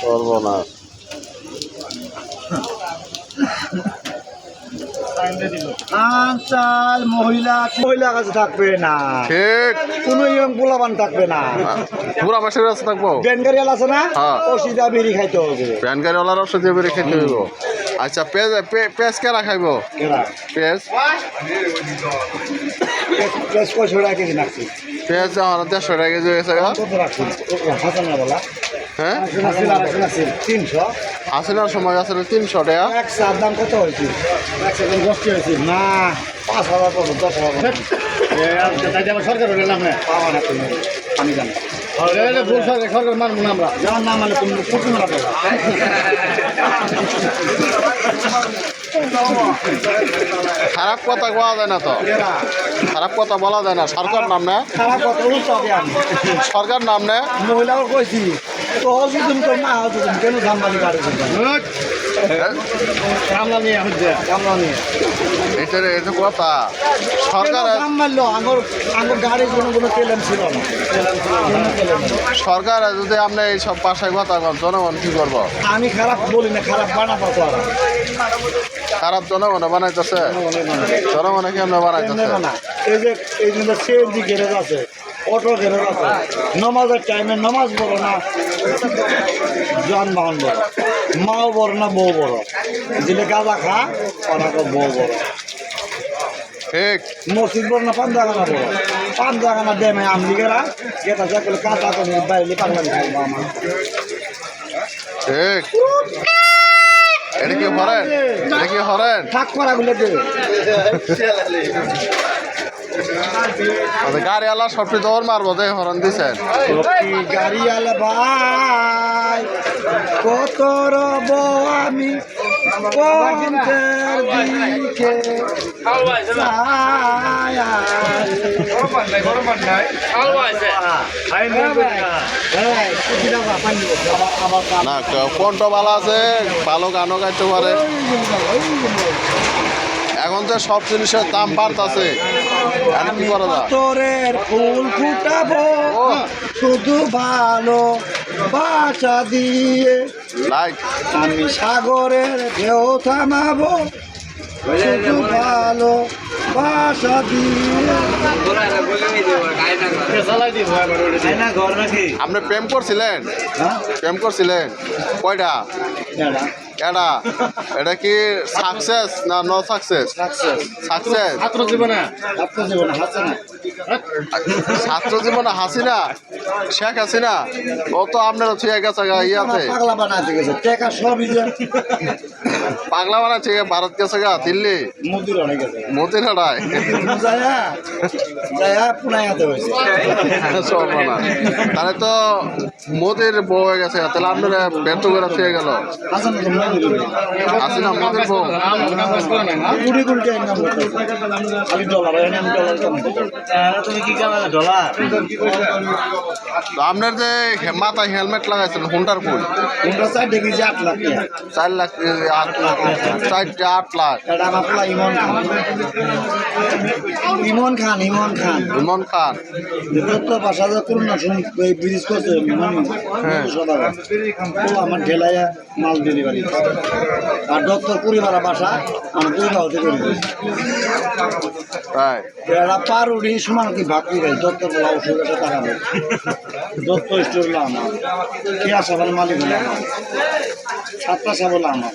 সর্বনাশ। আঞ্চাল মহিলা মহিলা কাছে থাকবে না। ঠিক কোনো ইয়ং পোলাবান থাকবে না। পুরা মাসের রাস্তা থাকব? বেনগারিয়াল আছে না? হ্যাঁ। ও সিধা বেরি খাইতে হবে। ওলার অবশ্য দিয়ে বেরিয়ে হইব। আচ্ছা পেঁয়াজ পেঁয়াজ কেনা খাইব? কেরা? পেঁয়াজ। প্রেস টাকা কেজি রাখছি? পেঁয়াজ আমার দেড়শো টাকা কেজি হয়েছে হ্যাঁ। আসলে তিনশো। আসিনার সময় আসলে তিনশো টাকা। এক চার দাম কত হয়েছে? না পাঁচ হাজার পড়ো দশ হাজার সরকার হলে নাম পাওয়া না তুমি আমি জানি। সরকার সরকার না আমরা। যেমন না মানে তুমি প্রচুর মারা খারাপ কথা বলা যায় না তো। খারাপ কথা বলা যায় না। সরকার নাম না খারাপ সরকার নাম না মহিলাও কইছি। কথা, সরকার। সরকার যদি আপনি এই সব পাশায় কথা কন, জনগণ কি করব আমি খারাপ বলি না খারাপ বানাবো খারাপ জনগণে বানাইতেছে জনগণে কেমনে বানাইতেছে এই যে এই যে আছে অটো গ্যারেজ আছে। নমাজের টাইমে নমাজ বড় না যানবাহন বড়। মাও বড় না বউ বড়। যেটা গাঁজা খা ওরা তো বউ বড়। ঠিক। মসজিদ বড় না পান জাগানা বড় পান জাগানা দেমে আমলিগেরা গেটা যাকে কাঁচা তো বাইরে খাইবো আমার। ঠিক। এটা কি হরেন এটা কি হরেন করা গুলো দে। আচ্ছা, গাড়ি আলা সবটি দৌড় মারবো যে হরন দিছেন। গাড়ি আলে ভাই কত রব আমি দিকে। না কণ্ঠ ভালো আছে? ভালো গানও গাইতে পারে। এখন তো সব জিনিসের দাম বাড়তাছে। ফুল ফুটাবো শুধু ভালো বাসা দিয়ে। লাইক আমি সাগরের ঢেউ থামাবো শুধু ভালো বাসা দিয়ে। আপনি প্রেম করছিলেন। হ্যাঁ? প্রেম করছিলেন? কয়টা। এটা এটা কি সাকসেস না ন সাকসেস সাকসেস ছাত্র জীবনে ছাত্র জীবনে হাসিনা শেখ হাসিনা? ও তো আপনার ঠিক গেছে ইয়াতে। পাগলা বানা ঠিক ভারত গেছে গা দিল্লি? মোদির সর্বনাশ। তাহলে তো মোদির বউ হয়ে গেছে তাহলে আপনার ব্যর্থ করে থেকে গেল। হাসান তো মুদির হাসিনা মোদির বউ। কুড়ি কুড়ি টাকা ইনকাম করতে খালি ডলার এনে আমি ডলার তুমি কি কামাই ডলার তো আপনার যে মাথায় হেলমেট লাগাইছেন হুন্ডার ফুল তোমরা চাই দেখি যে আট লাখ। চার লাখ আট লাখ। চারটে আট ইমন খান ইমন খান। ইমন খান। ইমন খান দত্ত বাসা যে করুণা শুন ব্রিজ করছে হ্যাঁ। আমার ঢেলাইয়া মাল ডেলিভারি আর দত্তর পরিবার বাসা আমার দুই গাঁও করি এরা পার উড়ি সমান কি ভাগ করে দত্তর বলা ওষুধ একটা টাকা দেয় দত্ত স্টোর হলো আমার কেয়া সাবান মালিক হলো আমার সাতটা সাব আমার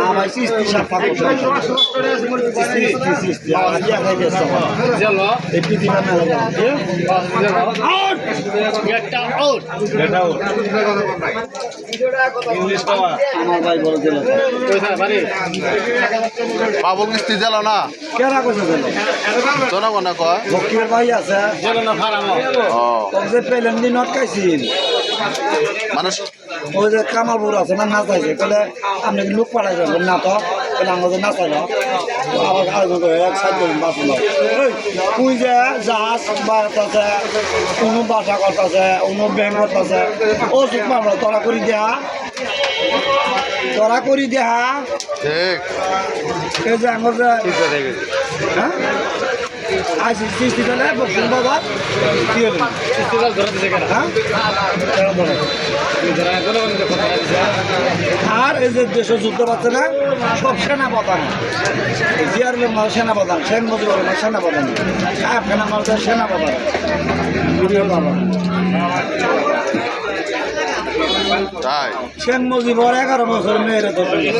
আমার কিস্তি হয়ে। জেল না কেনা কইছে জনগণে কয় ভাই আছে জেল না ফারামো পেলেন আটকাইছিল মানে ওই যে কামালপুর আছে না না চাইছে তাহলে আপনি লোক পাঠাই যাবেন না তো। তাহলে আমাদের না চাই আবার আয়োজন করে এক সাইড করুন বাসন তুই যে জাহাজ বাড়তেছে কোনো বাসা করতেছে কোনো ব্যাংক করতেছে ও চুপ মামলা তোরা করি দেহা। তোরা করি দেহা। ঠিক। এই যে আমার যে হ্যাঁ? আজ সৃষ্টি বসুন বাবা। কি হলো কেন হ্যাঁ? আর এই যে দেশের যুদ্ধ পাচ্ছে না, সব সেনা প্রধান জিয়ারুলের মাল সেনা প্রধান শেখ মুজিবুর রহমান সেনা প্রধান সাহেব খান আমার সেনা প্রধান বাবা তাই? শেখ মুজিবর এগারো বছর মেয়েরা ধর্ষণ না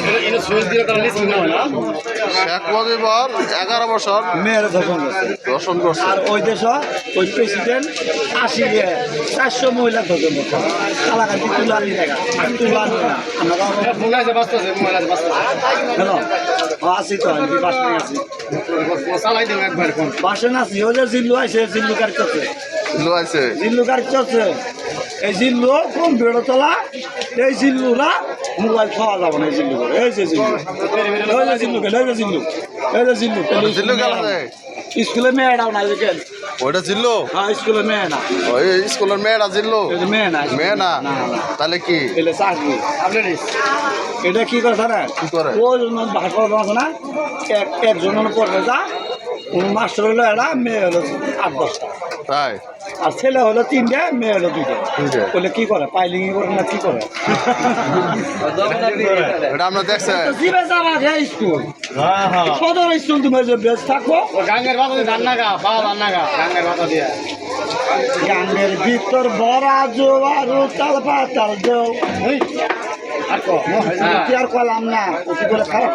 শেখ মুজিবর এগারো বছর মেয়েরা ধর্ষণ দর্শন করছে আর ওই দেশ ওই প্রেসিডেন্ট আশি চারশো মহিলা ধর্ষণ করছে এলাকাতে তুলানি জায়গা তুলানি না। আমরা মোবাইল আছে আছে। তো আমি ওই জিল্লু আছে জিল্লু কার করছে লুয়াইছে জিল্লু গাড়ি চলছে। এই জিল্লু কোন বেড়ো তোলা এই জিল্লুরা মোবাইল খাওয়া যাবে না এই জিল্লু করে। এই যে জিল্লু। এই যে জিল্লু গেল এই যে জিল্লু। এই যে জিল্লু। তাহলে জিল্লু গেল? স্কুলে মেয়েরাও না দেখেন ওইটা জিল্লু? হ্যাঁ স্কুলে মেয়ে না। ওই স্কুলের মেয়েরা জিল্লু? মেয়ে না মেয়ে না? তাহলে কি? এলে চাকরি। আপনি এটা কি করে জানেন কি করে? ওই জন্য আছে না। এক একজন পড়বে যা কোনো মাস্টার হলো এরা মেয়ে হলো আট দশটা। তাই? আর ছেলে হলো তিনটে মেয়ে হলো দুইটা। বলে কি করে? পাইলিং করে না কি করে? এটা আপনার দেখছেন জিবে যাওয়া যায় স্কুল। সদর স্কুল তুমি যে বেশ থাকো। গাঙ্গের বাতা দিয়ে গা পাওয়া ধান গা গাঙ্গের বাতা দিয়ে। গাঙ্গের ভিতর বড়া জোয়ার তাল পাতাল দেও আর কো কি আর কলাম না? ও কি বলে খারাপ